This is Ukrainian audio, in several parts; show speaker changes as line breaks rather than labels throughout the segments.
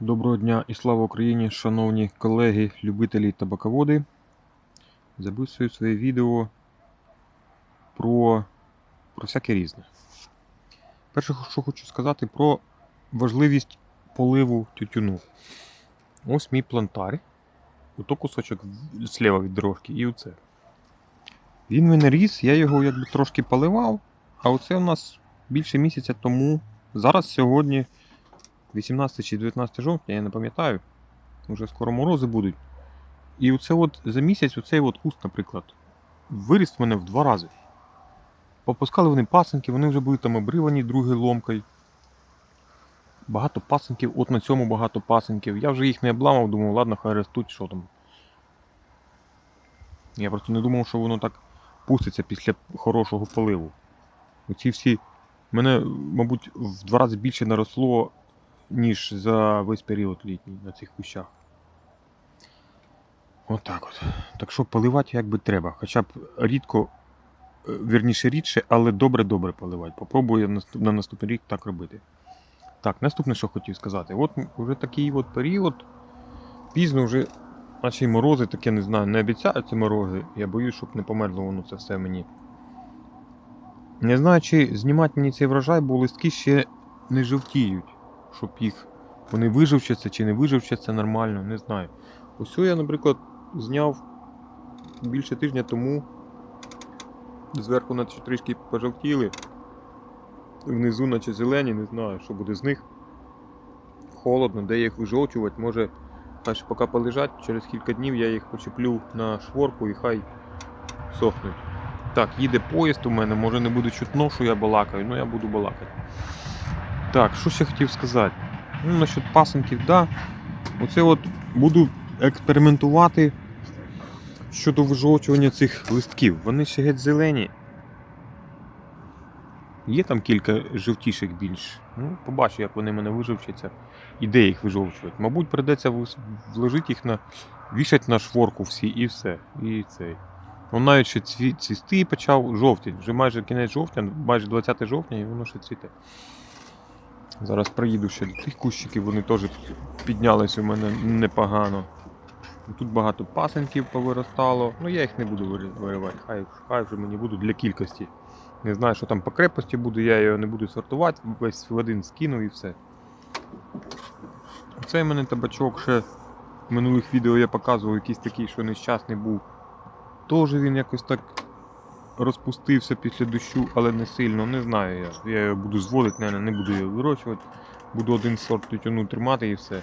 Доброго дня і слава Україні, шановні колеги, любителі табаководи. Записую своє відео про, про всяке різне. Перше, що хочу сказати про важливість поливу тютюну. Ось мій плантар. Ото кусочок зліва від дорожки і оце. Він мене ріс, я його якби трошки поливав, а оце у нас більше місяця тому. Зараз сьогодні 18 чи 19 жовтня, я не пам'ятаю. Уже скоро морози будуть. І оце от за місяць оцей от куст, наприклад, виріс в мене в два рази. Попускали вони пасенки, вони вже були там обривані другою ломкою. Багато пасенків, от на цьому багато пасенків. Я вже їх не обламав, думав, ладно, хай ростуть, що там. Я просто не думав, що воно так пуститься після хорошого поливу. Оці всі. Мене, мабуть, в два рази більше наросло ніж за весь період літній на цих кущах. Отак от. Так що поливати як би треба. Хоча б рідко, е, вірніше рідше, але добре-добре поливати. Попробую на наступний рік так робити. Так, наступне, що хотів сказати. От вже такий от період. Пізно вже, наче й морози, таке не знаю, не обіцяють ці морози. Я боюсь, щоб не померло воно це все мені. Не знаю, чи знімати мені цей врожай, бо листки ще не жовтіють щоб їх вони виживчаться чи не виживчаться нормально, не знаю. Ось я, наприклад, зняв більше тижня тому. Зверху наче трішки пожовтіли. Внизу, наче зелені, не знаю, що буде з них. Холодно, де їх вижовчувати, може хай поки полежать, через кілька днів я їх почеплю на шворку і хай сохнуть. Так, їде поїзд у мене, може не буде чутно, що я балакаю, ну я буду балакати. Так, що ще хотів сказати? Ну, насчет пасенків, да. Оце от буду експериментувати щодо вижовчування цих листків. Вони ще геть зелені. Є там кілька жовтіших більш. Ну, побачу, як вони мене вижовчаться і де їх вижовчувати. Мабуть, придеться вложити їх на. вішати на шворку всі і все. І цей. Он навіть ще цві... цвісти почав жовтіть. Вже майже кінець жовтня, майже 20 жовтня, і воно ще цвіте. Зараз приїду ще до тих кущиків, вони теж піднялись у мене непогано. Тут багато пасенків повиростало. Ну я їх не буду виривати, хай, хай вже мені будуть для кількості. Не знаю, що там по крепості буде, я його не буду сортувати, весь в один скину і все. Оцей в мене табачок ще в минулих відео я показував якийсь такий, що нещасний був. Теж він якось так розпустився після дощу, але не сильно, не знаю я. Я його буду зводити, не, не буду його вирощувати. Буду один сорт тютюну тримати і все.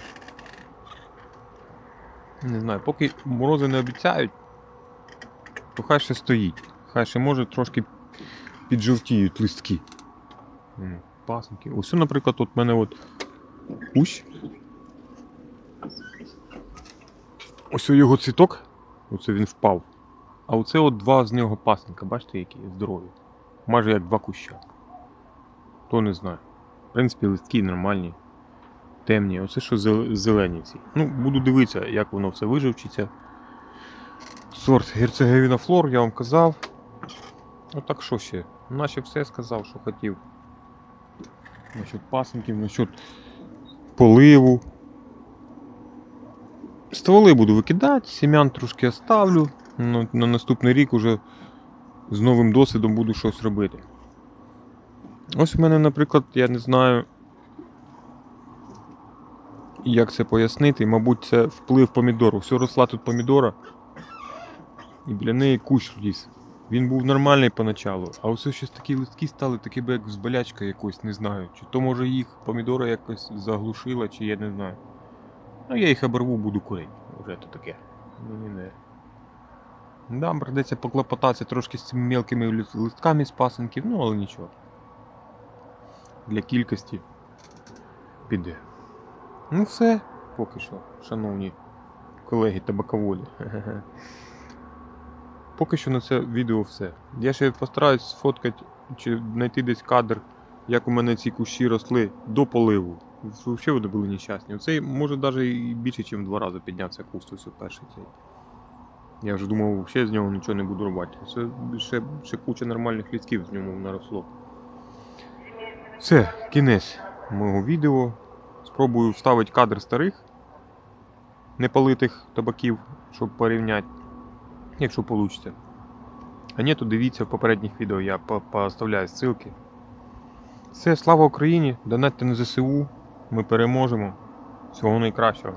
Не знаю, поки морози не обіцяють, то хай ще стоїть. Хай ще може трошки піджовтіють листки. М, Пасенки. Ось, наприклад, от мене от кущ. Ось його цвіток, оце він впав. А оце от два з нього пасенка, бачите, які здорові. Майже як два куща. То не знаю. В принципі, листки нормальні, темні. Оце що зелені ці. Ну, буду дивитися, як воно все виживчиться. Сорт Герцеговіна Флор, я вам казав. Отак що ще? Наче все сказав, що хотів. Насчет пасенків, насчет поливу. Стволи буду викидати, сім'ян трошки оставлю. На, на наступний рік уже з новим досвідом буду щось робити. Ось в мене, наприклад, я не знаю, як це пояснити. Мабуть, це вплив помідору. Все росла тут помідора. І біля неї кущ ріс. Він був нормальний поначалу, а ось щось такі листки стали, такі би як з болячка якось, не знаю. Чи то може їх помідора якось заглушила, чи я не знаю. Ну я їх оборву, буду курити. Вже то таке. Мені не. Да, придеться поклопотатися трошки з цими мелкими лис- листками з пасенків, ну але нічого. Для кількості піде. Ну все, поки що, шановні колеги табаководі. Поки що на це відео все. Я ще постараюсь сфоткати чи знайти десь кадр, як у мене ці кущі росли до поливу. Взагалі вони були нещасні. Оцей може навіть більше, ніж в два рази піднявся куст ось перший цей. Я вже думав, взагалі з нього нічого не буду робити. Це ще, ще куча нормальних лісків з ньому наросло. Все, кінець мого відео. Спробую вставити кадр старих неполитих табаків, щоб порівняти, якщо вийде. А ні, то дивіться в попередніх відео, я по- поставляю ссылки. Все, слава Україні! Донатьте на ЗСУ. Ми переможемо. Всього найкращого.